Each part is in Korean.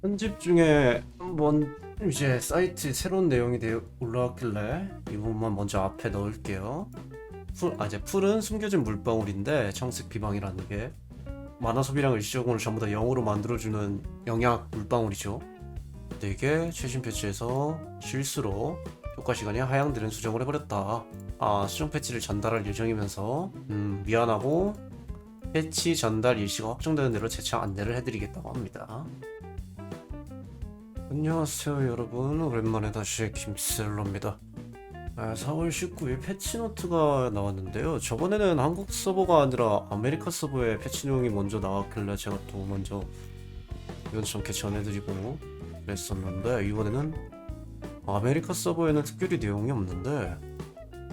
편집 중에 한번 이제 사이트 새로운 내용이 올라왔길래 이 부분만 먼저 앞에 넣을게요. 풀, 아 이제 풀은 숨겨진 물방울인데 청색 비방이라는 게 만화 소비량 일시적으로 전부 다 0으로 만들어주는 영약 물방울이죠. 근데 이게 최신 패치에서 실수로 효과 시간이 하향되는 수정을 해버렸다. 아 수정 패치를 전달할 예정이면서 음 미안하고 패치 전달 일시가 확정되는 대로 재차 안내를 해드리겠다고 합니다. 안녕하세요 여러분. 오랜만에 다시 김셀로입니다. 아, 4월 19일 패치노트가 나왔는데요. 저번에는 한국 서버가 아니라 아메리카 서버에 패치 내용이 먼저 나왔길래 제가 또 먼저 이런저렇게 전해드리고 그랬었는데 이번에는 아메리카 서버에는 특별히 내용이 없는데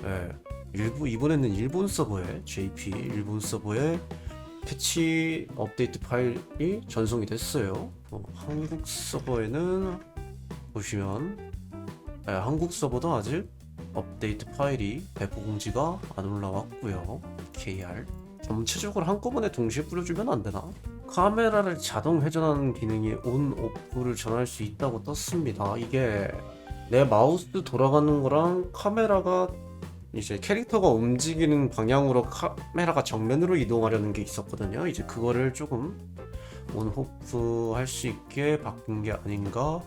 예, 일부 이번에는 일본 서버에 JP 일본 서버에 패치 업데이트 파일이 전송이 됐어요. 어, 한국 서버에는 보시면 네, 한국 서버도 아직 업데이트 파일이 배포 공지가 안 올라왔고요. KR 전체적으로 한꺼번에 동시에 뿌려주면 안 되나? 카메라를 자동 회전하는 기능이 온 오프를 전할 수 있다고 떴습니다. 이게 내 마우스 돌아가는 거랑 카메라가 이제 캐릭터가 움직이는 방향으로 카메라가 정면으로 이동하려는 게 있었거든요. 이제 그거를 조금 온오프 할 수 있게 바꾼 게 아닌가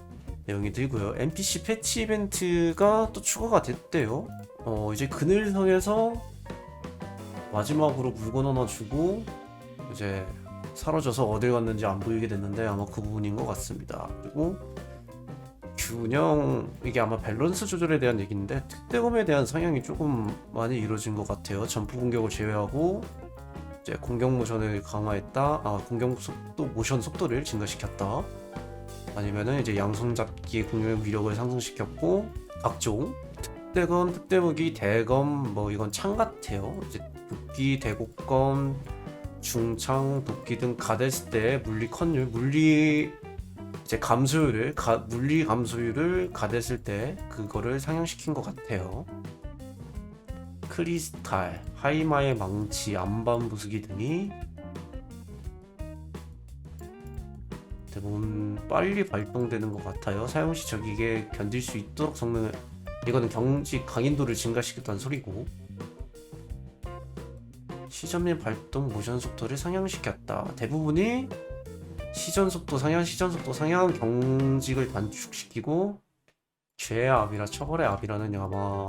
내용이 들고요. NPC 패치 이벤트가 또 추가가 됐대요. 어, 이제 그늘성에서 마지막으로 물건 하나 주고 이제 사라져서 어딜 갔는지 안 보이게 됐는데 아마 그 부분인 것 같습니다. 그리고 균형 이게 아마 밸런스 조절에 대한 얘기인데 특대검에 대한 성향이 조금 많이 이루어진 것 같아요. 전투 공격을 제외하고 이제 공격 모션을 강화했다. 아 공격 속도 모션 속도를 증가시켰다. 아니면은 이제 양손 잡기 공격 위력을 상승시켰고 각종 특대검 특대무기 대검 뭐 이건 창 같아요. 이제 도끼 대곡검 중창 도끼 등 가됐을 때 물리 컨율 물리 이제 감소율을 가, 물리 감소율을 가댔을 때 그거를 상향시킨 것 같아요. 크리스탈, 하이마의 망치, 안반 부수기 등이 대부분 빨리 발동되는 것 같아요. 사용 시 적에게 견딜 수 있도록 성능을 이거는 경직 강인도를 증가시켰다는 소리고 시전 및 발동 모션 속도를 상향시켰다. 대부분이 시전 속도 상향, 시전 속도 상향, 경직을 단축시키고 죄의 압이라 처벌의 압이라는 아마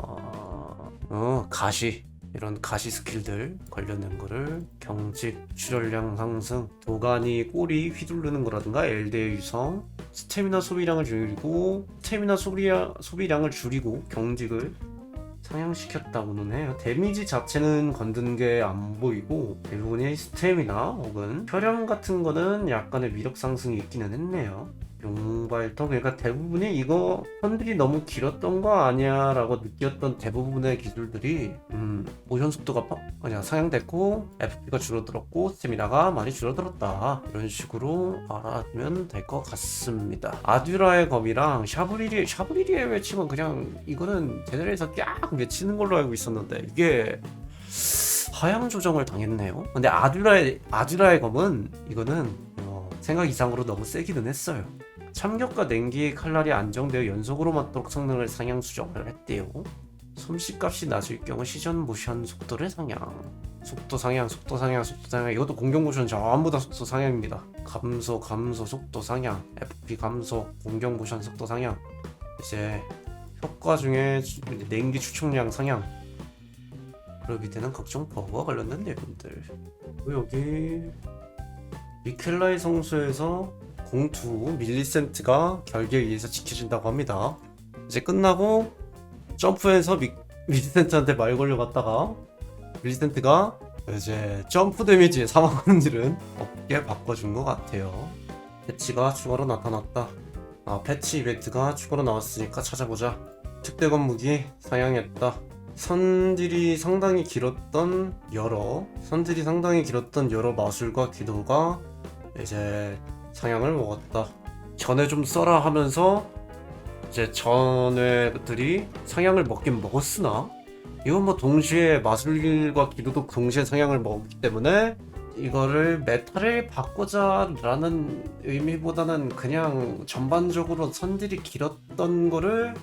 어, 가시 이런 가시 스킬들 관련된 거를 경직, 출혈량 상승, 도가니 꼬리 휘두르는 거라든가 엘데의 유성, 스태미나 소비량을 줄이고 스태미나 소비량, 소비량을 줄이고 경직을 상향시켰다고는 해요. 데미지 자체는 건드는 게 안 보이고 대부분이 스태미나 혹은 혈연 같은 거는 약간의 위력 상승이 있기는 했네요. 용발톱 그러니까 대부분이 이거 선들이 너무 길었던 거 아니야 라고 느꼈던 대부분의 기술들이 음, 모션 속도가 파- 아니야 상향됐고 FP가 줄어들었고 스태미나가 많이 줄어들었다. 이런 식으로 알아두면 될 것 같습니다. 아듀라의 검이랑 샤브리리 샤브리리의 외치면 그냥 이거는 제대로해서 깍 외치는 걸로 알고 있었는데 이게 하향 조정을 당했네요. 근데 아듀라의 아듀라의 검은 이거는 어, 생각 이상으로 너무 세기는 했어요 참격과 냉기의 칼날이 안정되어 연속으로 맞도록 성능을 상향 수정을 했대요. 솜씨값이 낮을 경우 시전 모션 속도를 상향. 속도 상향, 속도 상향, 속도 상향. 이것도 공격 모션 전부 다 속도 상향입니다. 감소, 감소, 속도 상향. FP 감소, 공격 모션 속도 상향. 이제 효과 중에 주- 냉기 추출량 상향. 그리고 밑에는 각종 버그와 관련된 내용들. 여기 미켈라의 성소에서 공투 밀리센트가 결계에 의해서 지켜진다고 합니다. 이제 끝나고 점프해서 미, 밀리센트한테 말 걸려갔다가 밀리센트가 이제 점프 데미지에 사망하는 일은 없게 바꿔준 것 같아요. 패치가 추가로 나타났다. 아 패치 이벤트가 추가로 나왔으니까 찾아보자. 특대 건 무기 상향했다. 선들이 상당히 길었던 여러 선들이 상당히 길었던 여러 마술과 기도가 이제 상향을 먹었다. 전에 좀 써라 하면서 이제 전회들이 상향을 먹긴 먹었으나 이건 뭐 동시에 마술과 기도도 동시에 상향을 먹었기 때문에 이거를 메타를 바꾸자라는 의미보다는 그냥 전반적으로 선들이 길었던 거를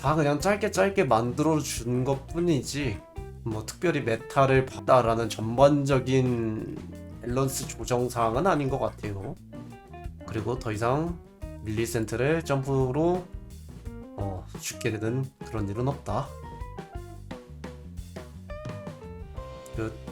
다 그냥 짧게 짧게 만들어 준 것 뿐이지 뭐 특별히 메타를 바다라는 전반적인 밸런스 조정 사항은 아닌 것 같아요. 그리고 더 이상 밀리센트를 점프로 어, 죽게 되는 그런 일은 없다. 끝.